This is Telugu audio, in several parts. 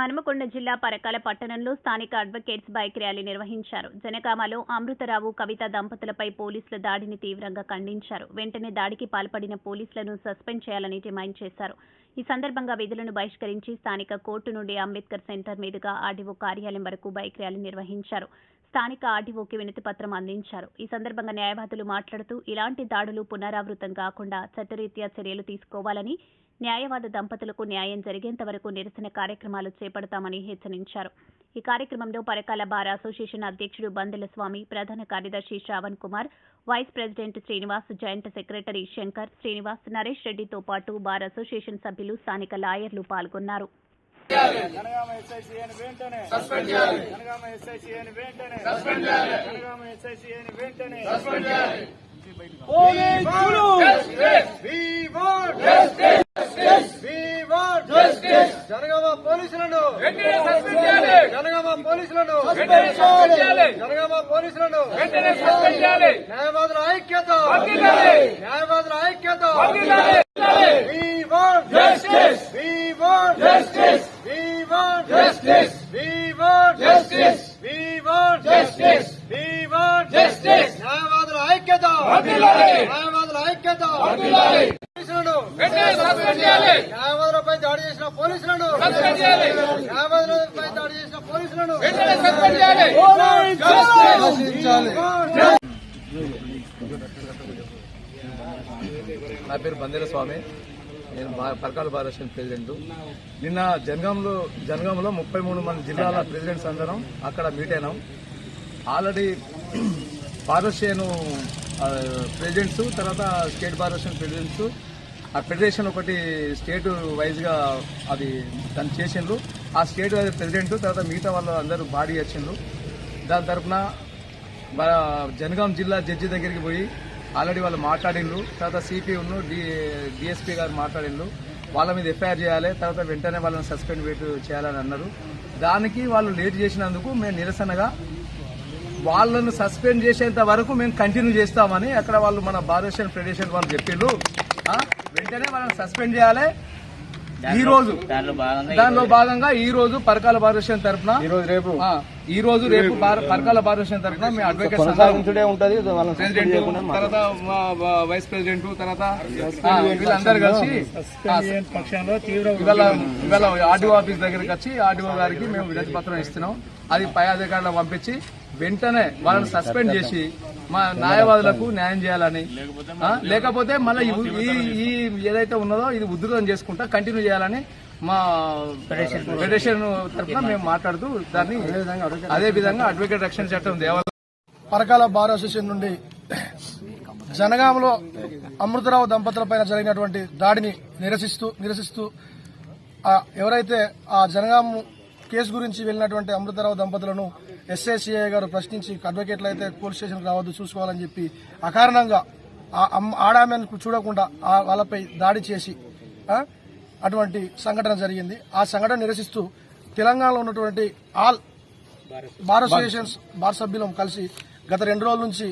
హనుమకొండ జిల్లా పరకాల పట్టణంలో స్థానిక అడ్వకేట్స్ బైక్ ర్యాలీ నిర్వహించారు. జనకామలో అమృతరావు కవిత దంపతులపై పోలీసుల దాడిని తీవ్రంగా ఖండించారు. వెంటనే దాడికి పాల్పడిన పోలీసులను సస్పెండ్ చేయాలని డిమాండ్ చేశారు. ఈ సందర్భంగా విధులను బహిష్కరించి స్థానిక కోర్టు నుండి అంబేద్కర్ సెంటర్ మీదుగా ఆర్డీఓ కార్యాలయం వరకు బైక్ ర్యాలీ నిర్వహించారు. స్థానిక ఆర్డీఓకి వినతి పత్రం అందించారు. ఈ సందర్భంగా న్యాయవాదులు మాట్లాడుతూ ఇలాంటి దాడులు పునరావృతం కాకుండా చట్టరీత్యా చర్యలు తీసుకోవాలని న్యాయవాద దంపతులకు న్యాయం జరిగేంత వరకు నిరసన కార్యక్రమాలు చేపడతామని హెచ్చరించారు. ఈ కార్యక్రమంలో పరకాల బార్ అసోసియేషన్ అధ్యక్షుడు బందెల స్వామి ప్రధాన కార్యదర్శి Sravan Kumar vice president Srinivas joint secretary Shankar Srinivas Naresh రెడ్డితో పాటు బార్ అసోసియేషన్ సభ్యులు స్థానిక లాయర్లు పాల్గొన్నారు. వెంటనే సస్పెండ్ చేయాలి జనగామ ఎస్ఐసిఐని వెంటనే సస్పెండ్ చేయాలి జనగామ ఎస్ఐసిఐని వెంటనే సస్పెండ్ చేయాలి పోలీసులు we want justice we want justice Jangaon పోలీసులను వెంటనే సస్పెండ్ చేయాలి జనగామ పోలీసులను జనగామ పోలీసులను న్యాయవాదుల ఐక్యత న్యాయవాదుల ఐక్యత we want justice we want justice we want justice we want justice we want justice we want justice న్యాయవాదుల ఐక్యత. న్యాయవాదుల ఐక్యత. పోలీసులను దాడి చేసిన పోలీసులను న్యాయవాదులపై దాడి చేసిన పోలీసులను నా పేరు బందేల స్వామి. నేను పరకాల భారతదేశం ప్రెసిడెంట్. నిన్న జనగాంలో జనగాంలో ముప్పై మూడు మంది జిల్లాల ప్రెసిడెంట్స్ అందరం అక్కడ మీట్ అయినాం. ఆల్రెడీ భారతదేశం ప్రెసిడెంట్స్ తర్వాత స్టేట్ భారతదేశం ప్రెసిడెంట్స్ ఆ ఫెడరేషన్ ఒకటి స్టేట్ వైజ్గా అది దాన్ని చేసిండ్రు. ఆ స్టేట్ వైజ్ ప్రెసిడెంట్ తర్వాత మిగతా వాళ్ళు అందరూ బాడీ వచ్చిండ్రు దాని తరఫున జనగాం జిల్లా జడ్జి దగ్గరికి పోయి ఆల్రెడీ వాళ్ళు మాట్లాడిండ్రు. తర్వాత సిపిను డి డిఎస్పీ గారు మాట్లాడిండ్రు. వాళ్ళ మీద ఎఫ్ఐఆర్ చేయాలి తర్వాత వెంటనే వాళ్ళని సస్పెండ్ పెట్టి చేయాలని అన్నారు. దానికి వాళ్ళు లేట్ చేసినందుకు మేము నిరసనగా వాళ్ళను సస్పెండ్ చేసేంత వరకు మేము కంటిన్యూ చేస్తామని అక్కడ వాళ్ళు మన భారతదేశం ఫెడరేషన్ వాళ్ళు చెప్పిండ్రు. వెంటనే వాళ్ళని సస్పెండ్ చేయాలి. ఈ రోజు దాంట్లో భాగంగా దానిలో భాగంగా ఈ రోజు పరకాల భారతదేశం తరఫున ఈ రోజు రేపు. ఆ, ఈ రోజు రేపు పరకాల భారతదేశం తరఫున మీ అడ్వకేట్ ప్రెసిడెంట్ తర్వాత వైస్ ప్రెసిడెంట్ తర్వాత వీళ్ళందరూ కలిసి ఇవాళ ఆర్డీఓ ఆఫీస్ దగ్గరికి వచ్చి ఆర్డీఓ గారికి మేము వినతి పత్రం ఇస్తున్నాం. అది పై అధికారులకు పంపించి వెంటనే వాళ్ళని సస్పెండ్ చేసి మా న్యాయవాదులకు న్యాయం చేయాలని లేకపోతే మళ్ళీ ఈ ఈ ఏదైతే ఉన్నదో ఇది ఉధృతం చేసుకుంటా కంటిన్యూ చేయాలని మా ఫెడరేషన్ తరఫున మేము మాట్లాడుతూ దాన్ని అదే విధంగా అడ్వకేట్ రక్షణ చట్టం దేవాలయం పరకాల బార్ అసోసియేషన్ నుండి జనగాంలో అమృతరావు దంపతులపైన జరిగినటువంటి దాడిని నిరసిస్తూ నిరసిస్తూ ఎవరైతే ఆ జనగాం కేసు గురించి వెళ్ళినటువంటి అమృతరావు దంపతులను ఎస్ఐసిఐ గారు ప్రశ్నించి అడ్వకేట్లు అయితే పోలీస్ స్టేషన్కి రావద్దు చూసుకోవాలని చెప్పి అకారణంగా ఆడామెను చూడకుండా ఆ వాళ్ళపై దాడి చేసి అటువంటి సంఘటన జరిగింది. ఆ సంఘటన నిరసిస్తూ తెలంగాణలో ఉన్నటువంటి ఆల్ బార్ అసోసియేషన్స్ బార్ సభ్యులం కలిసి గత రెండు రోజుల నుంచి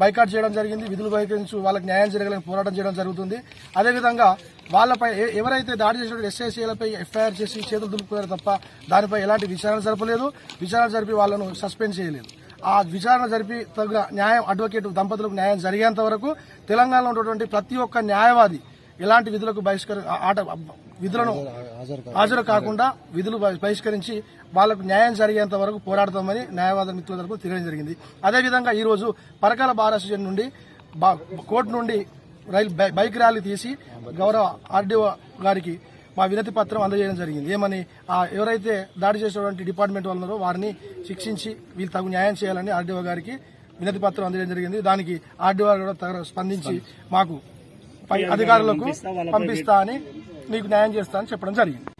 బైకాట్ చేయడం జరిగింది. విధులు బహిష్కరించు వాళ్ళకి న్యాయం జరగాలని పోరాటం చేయడం జరుగుతుంది. అదేవిధంగా వాళ్ళపై ఎవరైతే దాడి చేసిన ఎస్ఐసీలపై ఎఫ్ఐఆర్ చేసి చేతులు దులుపుకున్నారు తప్ప దానిపై ఎలాంటి విచారణ జరపలేదు. విచారణ జరిపి వాళ్ళను సస్పెండ్ చేయలేదు. ఆ విచారణ జరిపి తగ్గ న్యాయం అడ్వకేట్ దంపతులకు న్యాయం జరిగేంత వరకు తెలంగాణలో ఉన్నటువంటి ప్రతి ఒక్క న్యాయవాది ఎలాంటి విధులకు బహిష్కరి ఆట విధులను హాజరు కాకుండా విధులు బహిష్కరించి వాళ్ళకు న్యాయం జరిగేంత వరకు పోరాడతామని న్యాయవాద మిత్రుల తరపు తెలియడం జరిగింది. అదేవిధంగా ఈ రోజు పరకాల బార్ అసోసియేషన్ నుండి బా- కోర్టు నుండి రైలు బై- బైక్ ర్యాలీ తీసి గౌరవ ఆర్డీఓ గారికి మా వినతి పత్రం అందజేయడం జరిగింది. ఏమని ఆ ఎవరైతే దాడి చేసినటువంటి డిపార్ట్మెంట్ వాళ్ళు ఉన్నారో వారిని శిక్షించి వీళ్ళు తగు న్యాయం చేయాలని ఆర్డీఓ గారికి వినతి పత్రం అందజేయడం జరిగింది. దానికి ఆర్డీఓ గారు కూడా తగ- స్పందించి మాకు అధికారులకు పంపిస్తా అని మీకు న్యాయం చేస్తా అని చెప్పడం జరిగింది.